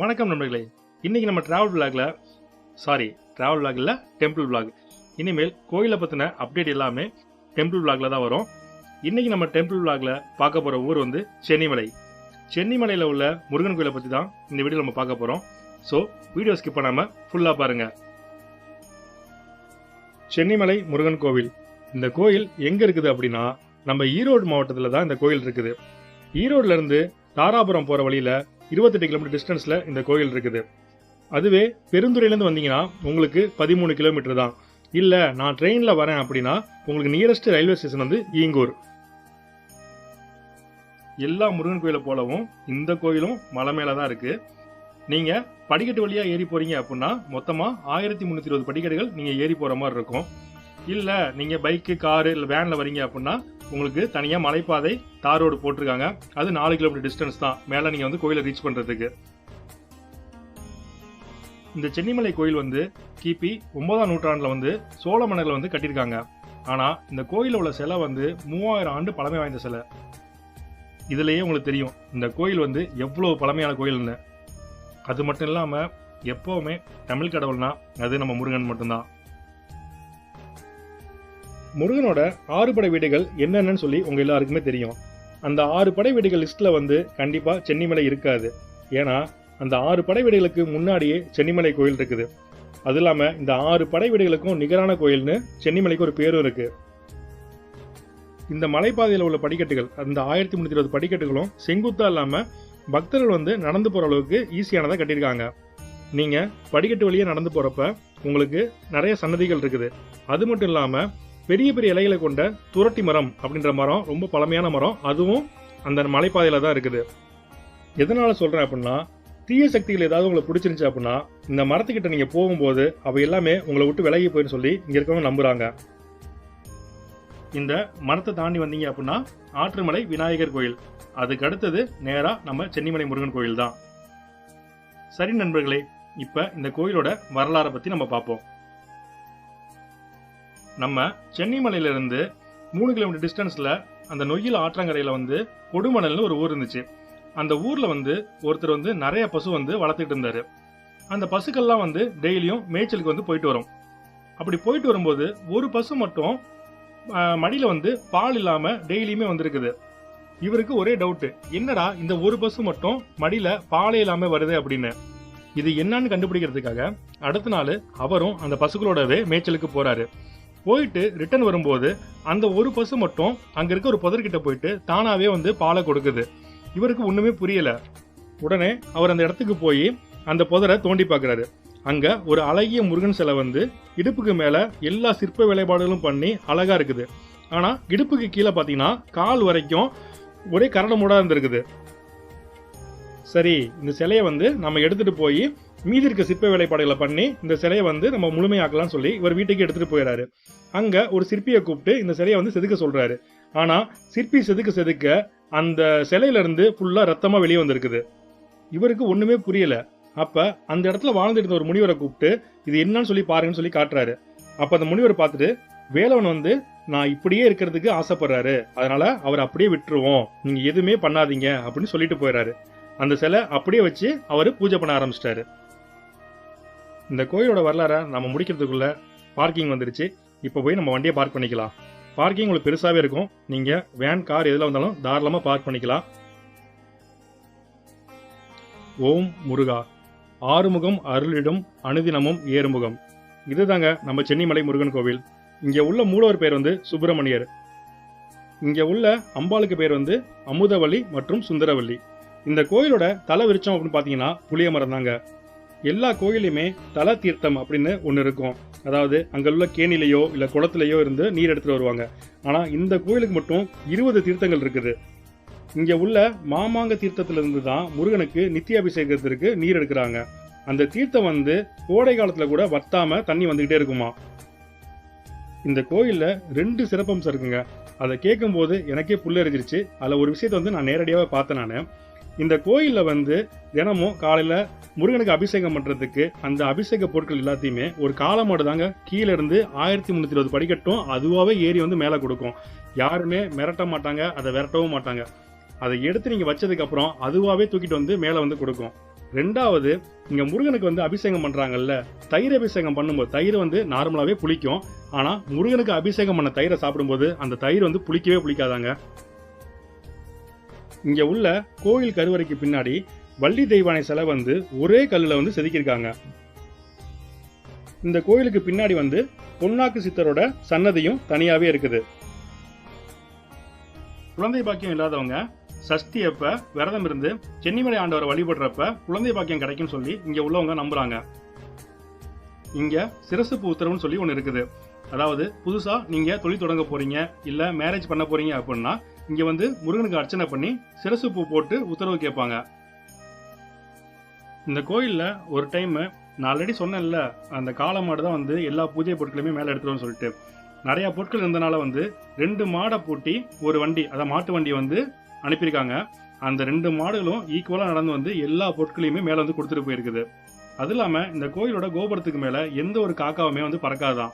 வணக்கம் நண்பர்களே. இன்றைக்கி நம்ம travel விளாக்ல sorry travel vlog temple vlog இனிமேல் கோயிலை பற்றின அப்டேட் எல்லாமே டெம்பிள் விளாக்ல தான் வரும். இன்றைக்கி நம்ம டெம்பிள் விளாக்ல பார்க்க போகிற ஊர் வந்து சென்னிமலை. சென்னிமலையில் உள்ள முருகன் கோயிலை பற்றி தான் இந்த வீடியோ நம்ம பார்க்க போகிறோம் ஸோ வீடியோ ஸ்கிப் பண்ணாமல் ஃபுல்லாக பாருங்கள் சென்னிமலை முருகன் கோவில். இந்த கோயில் எங்கே இருக்குது அப்படின்னா நம்ம ஈரோடு மாவட்டத்தில் தான் இந்த கோயில் இருக்குது. ஈரோடுலேருந்து தாராபுரம் போகிற வழியில் இருபத்தெட்டு கிலோமீட்டர் டிஸ்டன்ஸ்ல இந்த கோயில் இருக்குது. அதுவே பெருந்துறையிலேருந்து வந்தீங்கன்னா உங்களுக்கு பதிமூணு கிலோமீட்டர் தான். இல்ல நான் ட்ரெயினில் வரேன் அப்படின்னா உங்களுக்கு நியரஸ்ட் ரயில்வே ஸ்டேஷன் வந்து ஈங்கூர். எல்லா முருகன் கோயிலை போலவும் இந்த கோயிலும் மலை மேலே தான் இருக்கு. நீங்க படிக்கட்டு வழியா ஏறி போறீங்க அப்படின்னா மொத்தமா ஆயிரத்தி முந்நூற்றி இருபது படிக்கட்டுகள் நீங்க ஏறி போற மாதிரி இருக்கும். இல்ல நீங்க பைக்கு காரு இல்லை வேன்ல வரீங்க அப்படின்னா உங்களுக்கு தனியாக மலைப்பாதை தார் ரோடு போட்டிருக்காங்க. அது நாலு கிலோமீட்டர் டிஸ்டன்ஸ் தான். மேலே நீங்கள் வந்து கோயிலை ரீச் பண்ணுறதுக்கு இந்த சென்னிமலை கோயில் வந்து கிபி ஒன்பதாம் நூற்றாண்டில் வந்து சோழ மன்னர்கள் வந்து கட்டியிருக்காங்க. ஆனால் இந்த கோயிலில் உள்ள சிலை வந்து மூவாயிரம் ஆண்டு பழமை வாய்ந்த சிலை. இதுலேயே உங்களுக்கு தெரியும் இந்த கோயில் வந்து எவ்வளோ பழமையான கோயில்னு. அது மட்டும் இல்லாமல் எப்போவுமே தமிழ் கடவுள்னா அது நம்ம முருகன் மட்டும்தான். முருகனோட ஆறு படை வீடுகள் என்னென்னு சொல்லி உங்க எல்லாருக்குமே தெரியும். அந்த ஆறு படை வீடுகள் லிஸ்ட்ல வந்து கண்டிப்பா சென்னிமலை இருக்காது. ஏன்னா அந்த ஆறு படை வீடுகளுக்கு முன்னாடியே சென்னிமலை கோயில் இருக்குது. அது இல்லாம இந்த ஆறு படை வீடுகளுக்கும் நிகரான கோயில்னு சென்னிமலைக்கு ஒரு பேரும் இருக்கு. இந்த மலைப்பாதையில் உள்ள படிக்கட்டுகள் அந்த ஆயிரத்தி முன்னூத்தி இருபது படிக்கட்டுகளும் செங்குத்தா இல்லாம பக்தர்கள் வந்து நடந்து போற அளவுக்கு ஈஸியானதா கட்டியிருக்காங்க. நீங்க படிக்கட்டு வழியே நடந்து போறப்ப உங்களுக்கு நிறைய சன்னதிகள் இருக்குது. அது மட்டும் இல்லாம பெரிய பெரிய இலைகளை கொண்ட துரட்டி மரம் அப்படின்ற மரம் ரொம்ப பழமையான மரம். அதுவும் அந்த மலைப்பாதையில தான் இருக்குது. எதனால சொல்றேன் அப்படின்னா தீய சக்திகள் ஏதாவது உங்களுக்கு பிடிச்சிருந்துச்சு அப்படின்னா இந்த மரத்துக்கிட்ட நீங்க போகும்போது அவை எல்லாமே உங்களை விட்டு விலகி போயின்னு சொல்லி இங்க இருக்கவங்க நம்புறாங்க. இந்த மரத்தை தாண்டி வந்தீங்க அப்படின்னா ஆற்றுமலை விநாயகர் கோயில். அதுக்கு அடுத்தது நேராக நம்ம சென்னிமலை முருகன் கோயில் தான். சரி நண்பர்களே இப்போ இந்த கோயிலோட வரலாறை பற்றி நம்ம பார்ப்போம். நம்ம சென்னிமலையிலிருந்து மூணு கிலோமீட்டர் டிஸ்டன்ஸில் அந்த நொய்யில் ஆற்றங்கரையில் வந்து கொடுமணல்னு ஒரு ஊர் இருந்துச்சு. அந்த ஊரில் வந்து ஒருத்தர் வந்து நிறைய பசு வந்து வளர்த்துட்டு இருந்தார். அந்த பசுக்கள்லாம் வந்து டெய்லியும் மேய்ச்சலுக்கு வந்து போயிட்டு வரும். அப்படி போயிட்டு வரும்போது ஒரு பசு மட்டும் மடியில் வந்து பால் இல்லாமல் டெய்லியுமே வந்திருக்குது. இவருக்கு ஒரே டவுட்டு என்னடா இந்த ஒரு பசு மட்டும் மடியில் பாலே இல்லாமல் வருது அப்படின்னு. இது என்னன்னு கண்டுபிடிக்கிறதுக்காக அடுத்த நாள் அவரும் அந்த பசுக்களோடவே மேய்ச்சலுக்கு போறாரு. போயிட்டு ரிட்டர்ன் வரும்போது அந்த ஒரு பசு மட்டும் அங்கே இருக்க ஒரு புதர்கிட்ட போயிட்டு தானாகவே வந்து பாலை கொடுக்குது. இவருக்கு ஒன்றுமே புரியலை. உடனே அவர் அந்த இடத்துக்கு போய் அந்த புதரை தோண்டி பார்க்கறாரு. அங்கே ஒரு அழகிய முருகன் சிலை வந்து இடுப்புக்கு மேலே எல்லா சிற்ப வேலைப்பாடுகளும் பண்ணி அழகாக இருக்குது. ஆனால் இடுப்புக்கு கீழே பார்த்தீங்கன்னா கால் வரைக்கும் ஒரே கரடு மூடா இருந்திருக்குது. சரி இந்த சிலையை வந்து நம்ம எடுத்துகிட்டு போய் மீதி இருக்க சிற்ப வேலைப்பாடுகளை பண்ணி இந்த சிலையை வந்து நம்ம முழுமையாக்கலாம்னு சொல்லி இவர் வீட்டுக்கு எடுத்துகிட்டு போயிடறாரு அங்கே ஒரு சிற்பியை கூப்பிட்டு இந்த சிலையை வந்து செதுக்க சொல்கிறாரு ஆனால் சிற்பி செதுக்க செதுக்க அந்த சிலையில இருந்து ரத்தமாக வெளியே வந்திருக்குது. இவருக்கு ஒன்றுமே புரியலை. அப்போ அந்த இடத்துல வாழ்ந்துட்டு இருந்த ஒரு முனிவரை கூப்பிட்டு இது என்னன்னு சொல்லி பாருங்கன்னு சொல்லி காட்டுறாரு. அப்போ அந்த முனிவர் பார்த்துட்டு வேலவன் வந்து நான் இப்படியே இருக்கிறதுக்கு ஆசைப்படுறாரு. அதனால அவர் அப்படியே விட்டுருவோம். நீங்கள் எதுவுமே பண்ணாதீங்க. அப்படின்னு சொல்லிட்டு போயிடுறாரு அந்த சிலை அப்படியே வச்சு அவர் பூஜை பண்ண ஆரம்பிச்சிட்டாரு. இந்த கோயிலோட வரலாறை நம்ம முடிக்கிறதுக்குள்ள பார்க்கிங் வந்துருச்சு. இப்போ போய் நம்ம வண்டியை பார்க் பண்ணிக்கலாம். பார்க்கிங் உங்களுக்கு பெருசாகவே இருக்கும். நீங்கள் வேன் கார் எதில் வந்தாலும் தாராளமாக பார்க் பண்ணிக்கலாம். ஓம் முருகா. ஆறுமுகம் அருளிடும் அனுதினமும் ஏறுமுகம். இதுதாங்க நம்ம சென்னிமலை முருகன் கோவில். இங்கே உள்ள மூலவர் பேர் வந்து சுப்பிரமணியர். இங்கே உள்ள அம்பாளுக்கு பேர் வந்து அமுதவள்ளி மற்றும் சுந்தரவள்ளி இந்த கோயிலோட தலை விருச்சம் அப்படின்னு பார்த்தீங்கன்னா புளிய மரம் தாங்க எல்லா கோயிலையுமே தல தீர்த்தம் அப்படின்னு ஒன்று இருக்கும். அதாவது அங்குள்ள கேணிலையோ இல்லை குளத்திலேயோ இருந்து நீர் எடுத்துட்டு வருவாங்க. ஆனால் இந்த கோயிலுக்கு மட்டும் இருபது தீர்த்தங்கள் இருக்குது. இங்கே உள்ள மாமாங்க தீர்த்தத்திலிருந்து தான் முருகனுக்கு நித்திய அபிஷேகத்திற்கு நீர் எடுக்கிறாங்க. அந்த தீர்த்தம் வந்து கோடை காலத்தில் கூட வத்தாம தண்ணி வந்துகிட்டே இருக்குமா? இந்த கோயிலில் ரெண்டு சிறப்பம்சம் இருக்குங்க. அதை கேட்கும்போது எனக்கே புல்லரிச்சிருச்சு அதில் ஒரு விஷயத்தை வந்து நான் நேரடியாகவே பார்த்தேன் நான். இந்த கோயிலில் வந்து தினமும் காலையில் முருகனுக்கு அபிஷேகம் பண்ணுறதுக்கு அந்த அபிஷேக பொருட்கள் எல்லாத்தையுமே ஒரு காலமாடு தாங்க கீழே இருந்து ஆயிரத்தி முந்நூற்றி இருபது படிக்கட்டும் அதுவாகவே ஏறி வந்து மேலே கொடுக்கும். யாருமே மிரட்ட மாட்டாங்க அதை விரட்டவும் மாட்டாங்க. அதை எடுத்து நீங்கள் வச்சதுக்கப்புறம் அதுவாகவே தூக்கிட்டு வந்து மேலே வந்து கொடுக்கும். ரெண்டாவது இங்கே முருகனுக்கு வந்து அபிஷேகம் பண்ணுறாங்கல்ல தயிர் அபிஷேகம் பண்ணும்போது தயிர் வந்து நார்மலாகவே புளிக்கும். ஆனால் முருகனுக்கு அபிஷேகம் பண்ண தயிரை சாப்பிடும்போது அந்த தயிர் வந்து புளிக்கவே புளிக்காதாங்க. இங்க உள்ள கோயில் கருவறைக்கு பின்னாடி வள்ளி தெய்வானை சிலை வந்து ஒரே கல்லுல வந்து செதுக்கியிருக்காங்க. இந்த கோயிலுக்கு பின்னாடி வந்து பொன்னாக்கு சித்தரோட சன்னதியும் தனியாவே இருக்குது. குழந்தை பாக்கியம் இல்லாதவங்க சஷ்டி அப்ப விரதம் இருந்து சென்னிமலை ஆண்டவரை வழிபடுறப்ப குழந்தை பாக்கியம் கிடைக்கும்னு சொல்லி இங்க உள்ளவங்க நம்புறாங்க. இங்க சிரசு பூ உத்தரவுன்னு சொல்லி ஒன்று இருக்குது. அதாவது புதுசா நீங்க தொழில் தொடங்க போறீங்க இல்ல மேரேஜ் பண்ண போறீங்க அப்படின்னா இங்க வந்து முருகனுக்கு அர்ச்சனை பண்ணி சிரசு பூ போட்டு உத்தரவு கேட்பாங்க. இந்த கோயில்ல ஒரு டைம் நான் ஆல்ரெடி சொன்னேன்ல அந்த காளை மாடு தான் வந்து எல்லா பூஜை பொருட்களையுமே மேலே எடுத்துருவோம்னு சொல்லிட்டு. நிறைய பொருட்கள் இருந்தனால வந்து ரெண்டு மாடை பூட்டி ஒரு வண்டி அதாவது மாட்டு வண்டி வந்து அனுப்பியிருக்காங்க. அந்த ரெண்டு மாடுகளும் ஈக்குவலாக நடந்து வந்து எல்லா பொருட்களையுமே மேலே வந்து கொடுத்துட்டு போயிருக்குது. அது இல்லாமல் இந்த கோயிலோட கோபுரத்துக்கு மேலே எந்த ஒரு காக்காவுமே வந்து பறக்காதான்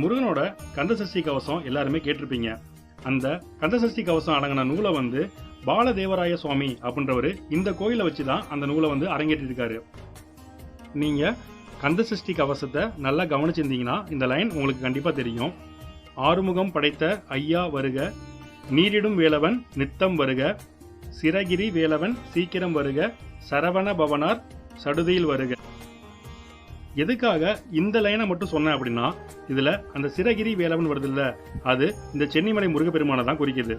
முருகனோட கந்தசஷ்டி கவசம் எல்லாருமே கேட்டிருப்பீங்க. அந்த கந்தசஷ்டி கவசம் அடங்கின நூலை வந்து பாலதேவராய சுவாமி அப்படின்றவர் இந்த கோயிலை வச்சு தான் அந்த நூலை வந்து அரங்கேற்றிருக்காரு. நீங்க கந்தசஷ்டி கவசத்தை நல்லா கவனிச்சிருந்தீங்கன்னா இந்த லைன் உங்களுக்கு கண்டிப்பா தெரியும். ஆறுமுகம் படைத்த ஐயா வருக நீரிடும் வேலவன் நித்தம் வருக சிரகிரி வேலவன் சீக்கிரம் வருக சரவண பவனார் சடுதியில் வருக. எதுக்காக இந்த லைனை மட்டும் சொன்னேன் அப்படின்னா இதுல அந்த சிறகிரி வேலவன் வருது இல்ல அது இந்த சென்னிமலை முருகப்பெருமானை தான் குறிக்குது.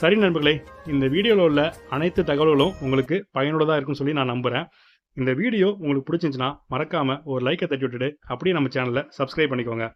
சரி நண்பர்களே இந்த வீடியோவில் உள்ள அனைத்து தகவல்களும் உங்களுக்கு பயனுள்ளதாக இருக்கும்னு சொல்லி நான் நம்புகிறேன் இந்த வீடியோ உங்களுக்கு பிடிச்சிருந்துச்சுன்னா மறக்காமல் ஒரு லைக்கை தட்டி விட்டுட்டு அப்படியே நம்ம சேனலை சப்ஸ்கிரைப் பண்ணிக்கோங்க.